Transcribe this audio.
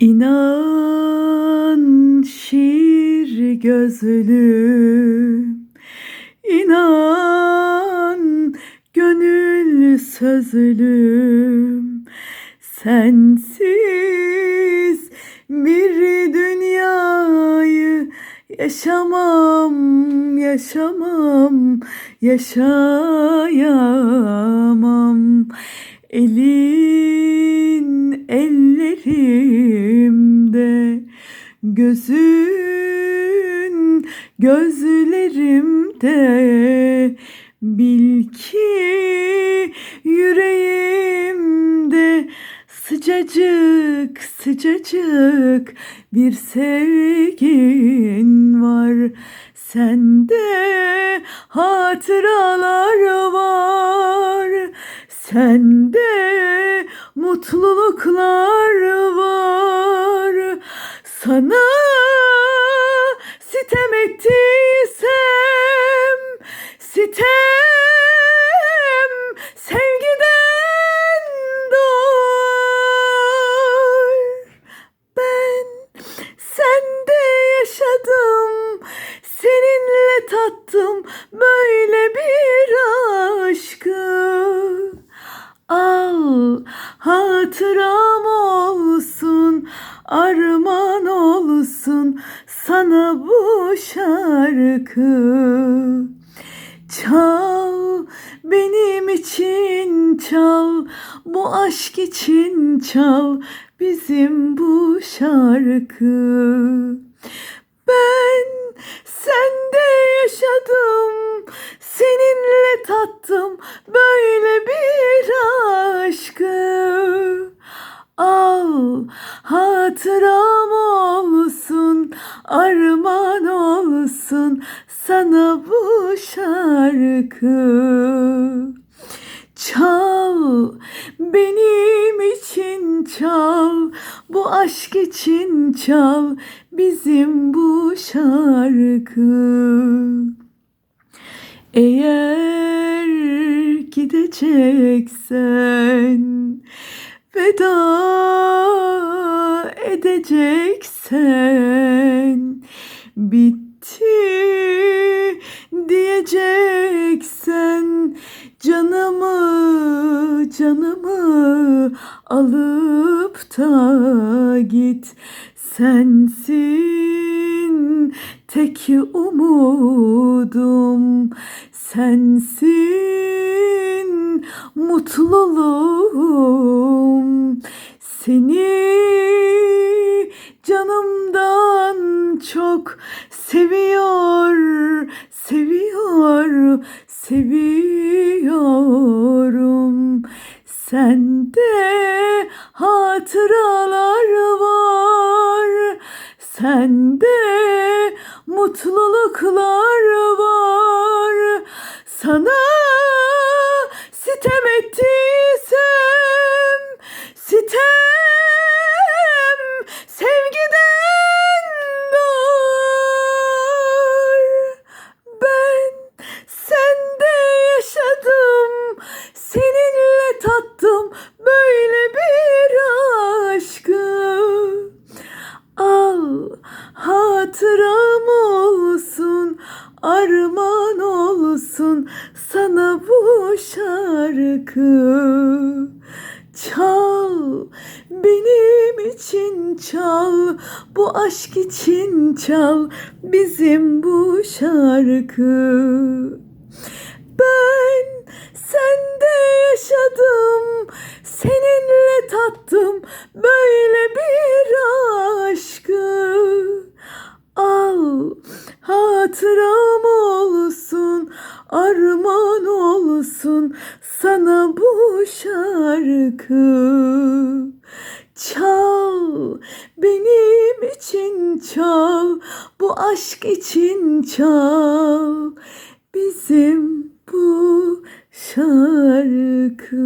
İnan şiir gözlüm İnan gönül sözlüm Sensiz bir dünyayı yaşamam, yaşamam, yaşayamam. Elin ellerimde, gözün gözlerimde. Bil ki yüreğimde sıcacık sıcacık bir sevgin var. Sende hatıralar var. Sende mutluluklar var. Sana sitem ettiysem sitem sevgiden doğar. Ben sende yaşadım, seninle tattım böyle bir aşkı. Hatıram olsun, armağan olsun sana bu şarkı. Çal benim için çal, bu aşk için çal bizim bu şarkı. Ben sende yaşadım, seninle tattım böyle bir olsun sana bu şarkı. Çal benim için çal, bu aşk için çal bizim bu şarkı. Eğer gideceksen veda edeceksen bitti diyeceksen canımı canımı alıp da git. Sensin tek umudum sensin mutluluğum. Seni canımdan çok seviyor seviyor seviyorum. Sende hatıralar var sende mutluluklar var. Sana böyle bir aşkı Al hatıram olsun, armağan olsun sana bu şarkı. Çal benim için çal, bu aşk için çal bizim bu şarkı. Ben hatıram olsun, armağan olsun sana bu şarkı. Çal benim için çal, bu aşk için çal bizim bu şarkı.